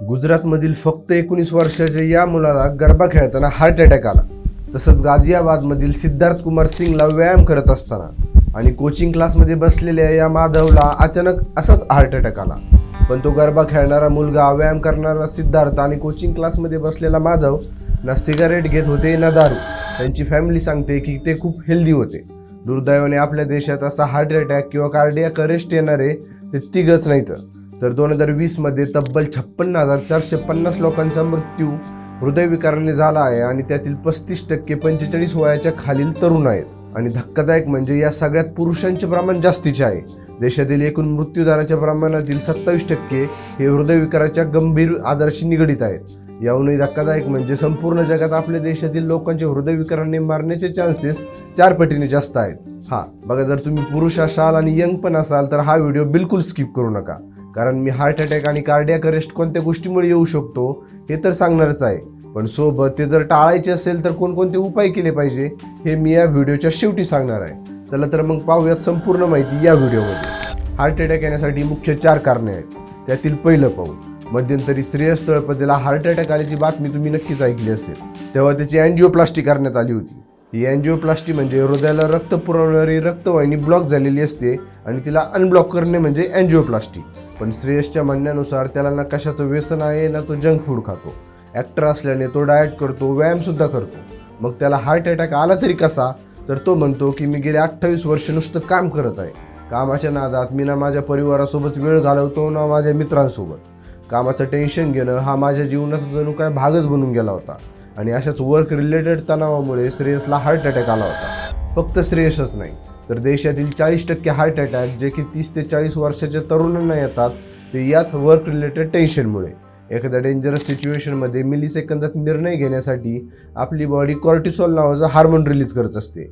गुजरातमधील फक्त एकोणीस वर्षाच्या या मुलाला गरबा खेळताना हार्ट अटॅक आला. तसंच गाझियाबादमधील सिद्धार्थ कुमार सिंगला व्यायाम करत असताना आणि कोचिंग क्लासमध्ये बसलेल्या या माधवला अचानक असाच हार्ट अटॅक आला. पण तो गरबा खेळणारा मुलगा व्यायाम करणारा सिद्धार्थ आणि कोचिंग क्लासमध्ये बसलेला माधव ना सिगारेट घेत होते ना दारू. त्यांची फॅमिली सांगते की ते खूप हेल्दी होते. दुर्दैवाने आपल्या देशात असा हार्ट अटॅक किंवा कार्डियाक अरेस्ट येणारे ते तिघच नाहीत. तर दोन हजार वीसमध्ये तब्बल छप्पन्न हजार चारशे पन्नास लोकांचा मृत्यू हृदयविकाराने झाला आहे आणि त्यातील पस्तीस टक्के पंचेचाळीस वयाच्या खालील तरुण आहेत. आणि धक्कादायक म्हणजे या सगळ्यात पुरुषांचे प्रमाण जास्तीचे आहे. देशातील एकूण मृत्यूदराच्या प्रमाणातील सत्तावीस टक्के हे हृदयविकाराच्या गंभीर आजाराशी निगडीत आहेत. याहूनही धक्कादायक म्हणजे संपूर्ण जगात आपल्या देशातील लोकांचे हृदयविकाराने मारण्याचे चान्सेस चार पटीने जास्त आहेत. हा बघा जर तुम्ही पुरुष असाल आणि यंग पण असाल तर हा व्हिडिओ बिलकुल स्किप करू नका. कारण मी हार्ट अटॅक आणि कार्डियाक अरेस्ट कोणत्या गोष्टीमुळे येऊ शकतो हे तर सांगणारच आहे. पण सोबत ते जर टाळायचे असेल तर कोणकोणते उपाय केले पाहिजे हे मी या व्हिडिओच्या शेवटी सांगणार आहे. चला तर मग पाहूयात संपूर्ण माहिती या व्हिडिओमध्ये. हार्ट अटॅक येण्यासाठी मुख्य चार कारणे आहेत. त्यातील पहिलं पाहू मध्यंतरी श्रेयस तळपदेला हार्ट अटॅक आल्याची बातमी तुम्ही नक्कीच ऐकली असेल. तेव्हा त्याची अँजिओप्लास्टी करण्यात आली होती. ही अँजिओप्लास्टी म्हणजे हृदयाला रक्त पुरवणारी रक्तवाहिनी ब्लॉक झालेली असते आणि तिला अनब्लॉक करणे म्हणजे अँजिओप्लास्टी पण श्रेयसच्या म्हणण्यानुसार त्याला ना कशाचं व्यसन आहे ना तो जंक फूड खातो. ॲक्टर असल्याने तो डाएट करतो व्यायामसुद्धा करतो. मग त्याला हार्ट अटॅक आला तरी कसा? तर तो म्हणतो की मी गेले अठ्ठावीस वर्ष नुसतं काम करत आहे. कामाच्या नादात मी ना माझ्या परिवारासोबत वेळ घालवतो ना माझ्या मित्रांसोबत. कामाचं टेन्शन घेणं हा माझ्या जीवनाचा जणू काय भागच बनून गेला होता. आणि अशाच वर्क रिलेटेड तणावामुळे श्रेयसला हार्ट अटॅक आला होता. फक्त श्रेयसच नाही. तर देशातील चाळीस टक्के हार्ट अटॅक जे की तीस ते चाळीस वर्षाच्या तरुणांना येतात ते याच वर्क रिलेटेड टेन्शनमुळे एखाद्या डेंजरस सिच्युएशनमध्ये मिली सेकंदात निर्णय घेण्यासाठी आपली बॉडी कॉर्टिसॉल नावाचं हार्मोन रिलीज करत असते.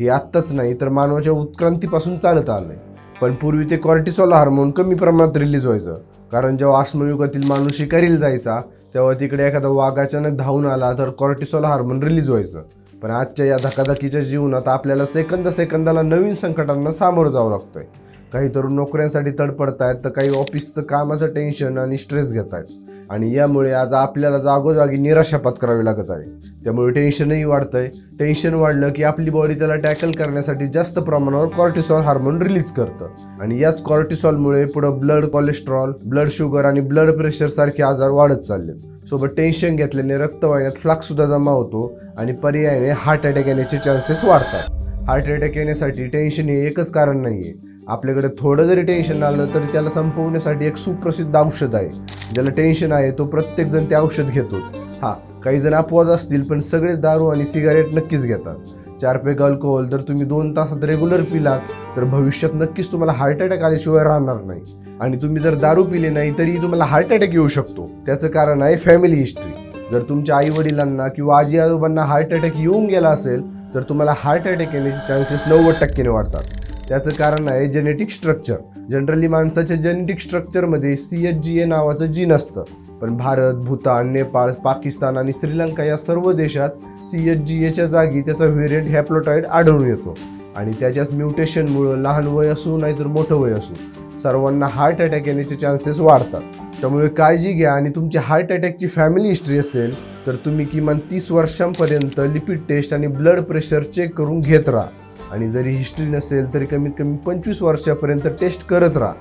हे आत्ताच नाही तर मानवाच्या उत्क्रांतीपासून चालत आलं आहे पण पूर्वी ते कॉर्टिसॉल हार्मोन कमी प्रमाणात रिलीज व्हायचं. कारण जेव्हा आश्मयुगातील माणूस शिकारीला जायचा तेव्हा तिकडे एखादा वाघ अचानक धावून आला तर कॉर्टिसॉल हार्मोन रिलीज व्हायचं. पण आजच्या या धकाधकीच्या जीवनात आपल्याला सेकंद सेकंदाला नवीन संकटांना सामोरं जावं लागतंय. काही तरुण नोकऱ्यांसाठी तडपडतायत तर काही ऑफिसचं कामाचं टेन्शन आणि स्ट्रेस घेत आहेत आणि यामुळे आज आपल्याला जागोजागी निराशा पत्करावी लागत आहे. त्यामुळे टेन्शनही वाढतंय. टेन्शन वाढलं की आपली बॉडी त्याला टॅकल करण्यासाठी जास्त प्रमाणावर कॉर्टिसॉल हार्मोन रिलीज करतं. आणि याच कॉर्टिसॉलमुळे पुढं ब्लड कोलेस्ट्रॉल ब्लड शुगर आणि ब्लड प्रेशर सारखे आजार वाढत चालले सोबत टेन्शन घेतल्याने रक्तवाहिन्यात फ्लाक्स सुद्धा जमा होतो आणि पर्यायाने हार्ट अटॅक येण्याचे चान्सेस वाढतात. हार्ट अटॅक येण्यासाठी टेन्शन हे एकच कारण नाही आहे आपल्याकडे थोडं जरी टेन्शन आलं तर त्याला संपवण्यासाठी एक सुप्रसिद्ध औषध आहे. ज्याला टेन्शन आहे तो प्रत्येकजण ते औषध घेतोच. हा काही जण अपवाद असतील पण सगळेच दारू आणि सिगारेट नक्कीच घेतात. चार पेग अल्कोहोल जर तुम्ही दोन तासात रेग्युलर पिलात तर भविष्यात नक्कीच तुम्हाला हार्ट अटॅक आल्याशिवाय राहणार नाही. आणि तुम्ही जर दारू पिले नाही तरी तुम्हाला हार्ट अटॅक येऊ शकतो. त्याचं कारण आहे फॅमिली हिस्ट्री जर तुमच्या आई वडिलांना किंवा आजी आजोबांना हार्ट अटॅक येऊन गेला असेल तर तुम्हाला हार्ट अटॅक येण्याचे चान्सेस नव्वद टक्क्याने वाढतात. त्याचं कारण आहे जेनेटिक स्ट्रक्चर जनरली माणसाच्या जेनेटिक स्ट्रक्चरमध्ये सी एच जी ए नावाचं जीन असतं. पण भारत भूतान नेपाळ पाकिस्तान आणि श्रीलंका या सर्व देशात सी एच जी एच्या जागी त्याचा व्हेरियंट हॅप्लोटाईड आढळून येतो. आणि त्याच्याच म्युटेशनमुळं लहान वय असू नाहीतर मोठं वय असू सर्वांना हार्ट अटॅक येण्याचे चान्सेस वाढतात. त्यामुळे काळजी घ्या आणि तुमची हार्ट अटॅकची फॅमिली हिस्ट्री असेल तर तुम्ही किमान तीस वर्षांपर्यंत लिपिड टेस्ट आणि ब्लड प्रेशर चेक करून घेत राहा. आणि जरी हिस्ट्री नसेल तरी कमीत कमी पंचवीस वर्षापर्यंत टेस्ट करत राहा.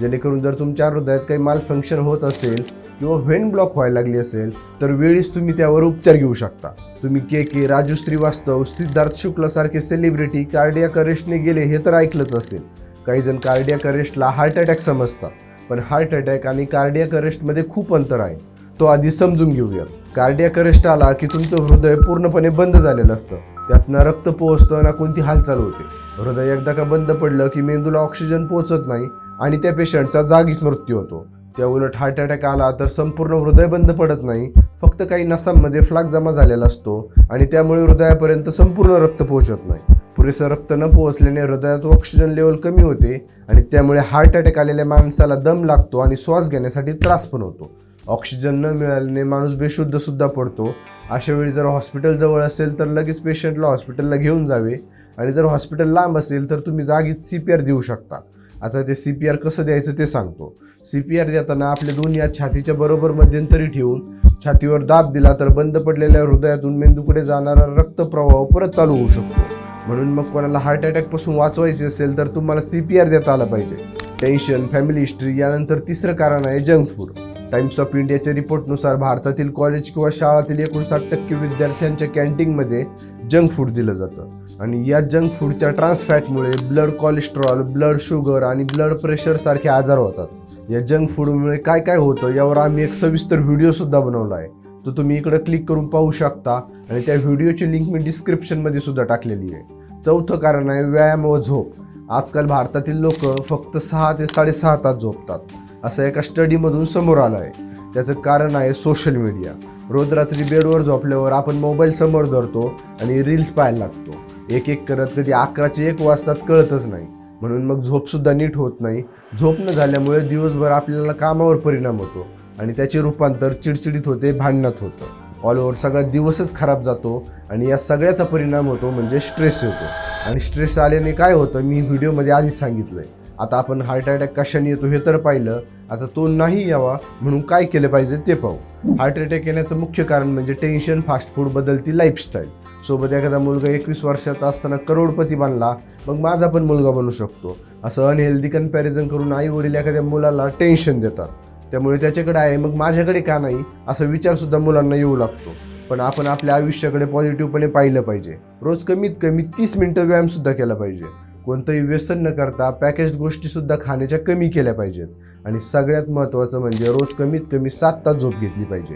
जेणेकरून जर तुमच्या हृदयात काही माल फंक्शन होत असेल किंवा व्हेन ब्लॉक व्हायला लागली असेल तर वेळीच तुम्ही त्यावर उपचार घेऊ शकता. तुम्ही के के राजू श्रीवास्तव सिद्धार्थ शुक्लासारखे सेलिब्रिटी कार्डिया करेस्टने गेले हे तर ऐकलंच असेल. काही जण कार्डिया करेस्टला हार्ट अटॅक समजतात पण हार्ट अटॅक आणि कार्डिया करेस्टमध्ये खूप अंतर आहे. तो आधी समजून घेऊयात. कार्डिया करेस्ट आला की तुमचं हृदय पूर्णपणे बंद झालेलं असतं. त्यात ना रक्त पोहोचतं ना कोणती हालचाल होते? हृदय एकदा का बंद पडलं की मेंदूला ऑक्सिजन पोहोचत नाही आणि त्या पेशंटचा जागीच मृत्यू होतो. त्या उलट हार्ट अटॅक आला तर संपूर्ण हृदय बंद पडत नाही. फक्त काही नसांमध्ये फ्लाग जमा झालेला असतो आणि त्यामुळे हृदयापर्यंत संपूर्ण रक्त पोहोचत नाही. पुरेसं रक्त न पोहोचल्याने हृदयात ऑक्सिजन लेवल कमी होते आणि त्यामुळे हार्ट अटॅक आलेल्या माणसाला दम लागतो आणि श्वास घेण्यासाठी त्रास पण होतो. ऑक्सिजन न मिळाल्याने माणूस बेशुद्ध सुद्धा पडतो. अशा वेळी जर हॉस्पिटल जवळ असेल तर लगेच पेशंटला हॉस्पिटलला घेऊन जावे आणि जर हॉस्पिटल लांब असेल तर तुम्ही जागीच सी पी आर देऊ शकता. आता ते सी पी आर कसं द्यायचं ते सांगतो. सी पी आर देताना आपल्या दोन्ही हात छातीच्या बरोबर मध्यंतरी ठेवून छातीवर दाब दिला तर बंद पडलेल्या हृदयातून मेंदूकडे जाणारा रक्तप्रवाह परत चालू होऊ शकतो. म्हणून मग कोणाला हार्ट अटॅकपासून वाचवायचे असेल तर तुम्हाला सी पी आर देता आला पाहिजे. टेन्शन फॅमिली हिस्ट्री यानंतर तिसरं कारण आहे जंक फूड टाइम्स ऑफ इंडियाच्या रिपोर्टनुसार भारतातील कॉलेज किंवा शाळातील एकोणसाठ टक्के विद्यार्थ्यांच्या कॅन्टीनमध्ये जंक फूड दिलं जातं. आणि या जंक फूडच्या ट्रान्सफॅटमुळे ब्लड कोलेस्ट्रॉल ब्लड शुगर आणि ब्लड प्रेशर सारखे आजार होतात. या जंक फूडमुळे काय काय होतं यावर आम्ही एक सविस्तर व्हिडिओ सुद्धा बनवला आहे. तो तुम्ही इकडे क्लिक करून पाहू शकता आणि त्या व्हिडिओची लिंक मी डिस्क्रिप्शनमध्ये सुद्धा टाकलेली आहे. चौथं कारण आहे व्यायाम व झोप. आजकाल भारतातील लोक फक्त सहा ते साडेसहा तास झोपतात. असं एका स्टडीमधून समोर आलं आहे त्याचं कारण आहे सोशल मीडिया रोज रात्री बेडवर झोपल्यावर आपण मोबाईल समोर धरतो आणि रील्स पाहायला लागतो. एक एक करत कधी अकराचे एक वाजतात कळतच नाही. म्हणून मग झोपसुद्धा नीट होत नाही. झोप न झाल्यामुळे दिवसभर आपल्याला कामावर परिणाम होतो आणि त्याचे रूपांतर चिडचिडीत होते भांडणात होतं. ऑल ओव्हर सगळा दिवसच खराब जातो आणि या सगळ्याचा परिणाम होतो म्हणजे स्ट्रेस येतो. आणि स्ट्रेस आल्याने काय होतं? मी व्हिडिओमध्ये आधीच सांगितलं आहे आता आपण हार्ट अटॅक कशाने येतो हे तर पाहिलं. आता तो नाही यावा म्हणून काय केलं पाहिजे ते पाहू. हार्ट अटॅक येण्याचं मुख्य कारण म्हणजे टेन्शन फास्ट फूड बदलती लाईफस्टाईल सोबत एखादा मुलगा एकवीस वर्षाचा असताना करोडपती बनला मग माझा पण मुलगा बनू शकतो. असं अनहेल्दी कंपॅरिझन करून आई वडील एखाद्या मुलाला टेन्शन देतात. त्यामुळे त्याच्याकडे आहे मग माझ्याकडे का नाही? असा विचार सुद्धा मुलांना येऊ लागतो. पण आपण आपल्या आयुष्याकडे पॉझिटिव्हपणे पाहिलं पाहिजे. रोज कमीत कमी तीस मिनिटं व्यायाम सुद्धा केला पाहिजे. कोणतंही व्यसन न करता पॅकेज गोष्टीसुद्धा खाण्याच्या कमी केल्या पाहिजेत. आणि सगळ्यात महत्त्वाचं म्हणजे रोज कमीत कमी सात तास झोप घेतली पाहिजे.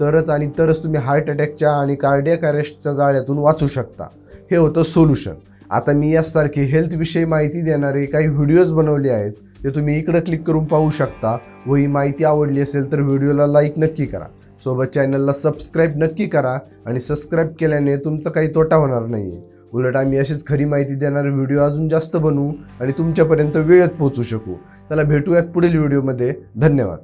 तरच आणि तरच तुम्ही हार्ट अटॅकच्या आणि कार्डियक अरेस्टच्या जाळ्यातून वाचू शकता. हे होतं सोल्युशन आता मी यासारखी हेल्थविषयी माहिती देणारे काही व्हिडिओज बनवले आहेत ते तुम्ही इकडं क्लिक करून पाहू शकता. व ही माहिती आवडली असेल तर व्हिडिओला लाईक नक्की करा. सोबत चॅनलला सबस्क्राईब नक्की करा. आणि सबस्क्राईब केल्याने तुमचा काही तोटा होणार नाही आहे उलट आम्ही अशीच खरी माहिती देणारे व्हिडिओ अजून जास्त बनवू आणि तुमच्यापर्यंत वेळेत पोहोचू शकू. त्याला भेटूयात पुढील व्हिडिओमध्ये धन्यवाद.